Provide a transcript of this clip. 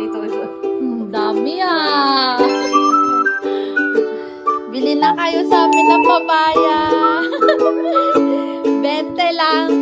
Ito, ito, ito. Hmm, dami ah. Bili na kayo sa amin ng papaya. 20 lang.